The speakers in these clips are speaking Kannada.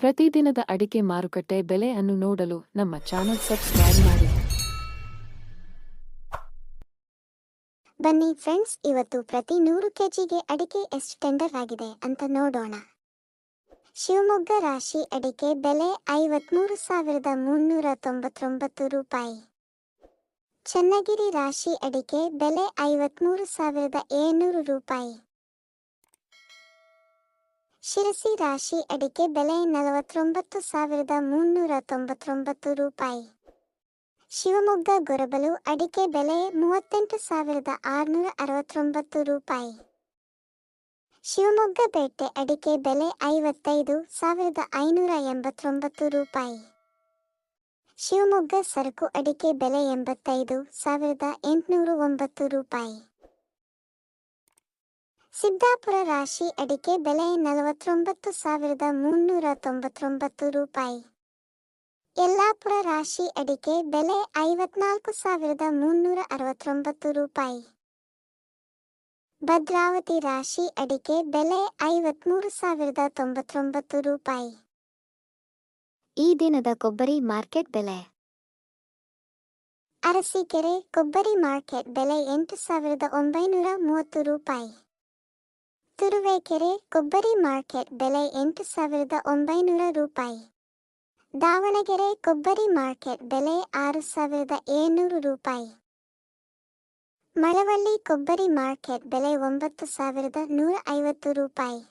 ಪ್ರತಿದಿನದ ಅಡಿಕೆ ಮಾರುಕಟ್ಟೆ ಬೆಲೆ ಅನ್ನು ನೋಡಲು ನಮ್ಮ ಚಾನೆಲ್ ಸಬ್ಸ್ಕ್ರೈಬ್ ಮಾಡಿ. ಬನ್ನಿ ಫ್ರೆಂಡ್ಸ್, ಇವತ್ತು ಪ್ರತಿ ನೂರು ಕೆಜಿಗೆ ಅಡಿಕೆ ಎಷ್ಟು ಟೆಂಡರ್ ಆಗಿದೆ ಅಂತ ನೋಡೋಣ. ಶಿವಮೊಗ್ಗ ರಾಶಿ ಅಡಿಕೆ ಬೆಲೆ ಐವತ್ಮೂರು ಸಾವಿರದ ಮುನ್ನೂರ ತೊಂಬತ್ತೊಂಬತ್ತು ರೂಪಾಯಿ. ಚನ್ನಗಿರಿ ರಾಶಿ ಅಡಿಕೆ ಬೆಲೆ ಐವತ್ಮೂರು ಸಾವಿರದ ಏಳ್ನೂರು ರೂಪಾಯಿ. ಶಿರಸಿ ರಾಶಿ ಅಡಿಕೆ ಬೆಲೆ ನಲವತ್ತೊಂಬತ್ತು ಸಾವಿರದ ಮುನ್ನೂರ ತೊಂಬತ್ತೊಂಬತ್ತು ರೂಪಾಯಿ. ಶಿವಮೊಗ್ಗ ಗೊರಬಲು ಅಡಿಕೆ ಬೆಲೆ ಮೂವತ್ತೆಂಟು ಸಾವಿರದ ಆರುನೂರ ಅರವತ್ತೊಂಬತ್ತು ರೂಪಾಯಿ. ಶಿವಮೊಗ್ಗ ಪೇಟೆ ಅಡಿಕೆ ಬೆಲೆ ಐವತ್ತೈದು ಸಾವಿರದ ಐನೂರ ಎಂಬತ್ತೊಂಬತ್ತು ರೂಪಾಯಿ. ಶಿವಮೊಗ್ಗ ಸರಕು ಅಡಿಕೆ ಬೆಲೆ ಎಂಬತ್ತೈದು ಸಾವಿರದ ಎಂಟುನೂರ ಒಂಬತ್ತು ರೂಪಾಯಿ. ಸಿದ್ದಾಪುರ ರಾಶಿ ಅಡಿಕೆ ಬೆಲೆ ನಲವತ್ತೊಂಬತ್ತು ಸಾವಿರದ ಮುನ್ನೂರ ತೊಂಬತ್ತೊಂಬತ್ತು ರೂಪಾಯಿ. ಯಲ್ಲಾಪುರ ರಾಶಿ ಅಡಿಕೆ ಬೆಲೆ ಐವತ್ನಾಲ್ಕು ಸಾವಿರದ ಮುನ್ನೂರ ಅರವತ್ತೊಂಬತ್ತು ರೂಪಾಯಿ. ಭದ್ರಾವತಿ ರಾಶಿ ಅಡಿಕೆ ಬೆಲೆ ಐವತ್ಮೂರು ಸಾವಿರದ ತೊಂಬತ್ತೊಂಬತ್ತು ರೂಪಾಯಿ. ಈ ದಿನದ ಕೊಬ್ಬರಿ ಮಾರ್ಕೆಟ್ ಬೆಲೆ. ಅರಸೀಕೆರೆ ಕೊಬ್ಬರಿ ಮಾರ್ಕೆಟ್ ಬೆಲೆ ಎಂಟು ಸಾವಿರದ ಒಂಬೈನೂರ ಮೂವತ್ತು ರೂಪಾಯಿ. ತುರುವೇಕೆರೆ ಕೊಬ್ಬರಿ ಮಾರ್ಕೆಟ್ ಬೆಲೆ ಎಂಟು ಸಾವಿರದ ಒಂಬೈನೂರ ರೂಪಾಯಿ. ದಾವಣಗೆರೆ ಕೊಬ್ಬರಿ ಮಾರ್ಕೆಟ್ ಬೆಲೆ ಆರು ಸಾವಿರದ ಏಳ್ನೂರು ರೂಪಾಯಿ. ಮಳವಳ್ಳಿ ಕೊಬ್ಬರಿ ಮಾರ್ಕೆಟ್ ಬೆಲೆ ಒಂಬತ್ತು ಸಾವಿರದ ನೂರ ಐವತ್ತು ರೂಪಾಯಿ.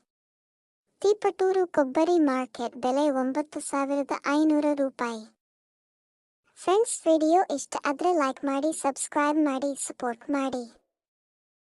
ತೀಪಟೂರು ಕೊಬ್ಬರಿ ಮಾರ್ಕೆಟ್ ಬೆಲೆ ಒಂಬತ್ತು ಸಾವಿರದ ಐನೂರ ರೂಪಾಯಿ. ಫ್ರೆಂಡ್ಸ್, ವಿಡಿಯೋ ಇಷ್ಟ ಆದರೆ ಲೈಕ್ ಮಾಡಿ, ಸಬ್ಸ್ಕ್ರೈಬ್ ಮಾಡಿ, ಸಪೋರ್ಟ್ ಮಾಡಿ.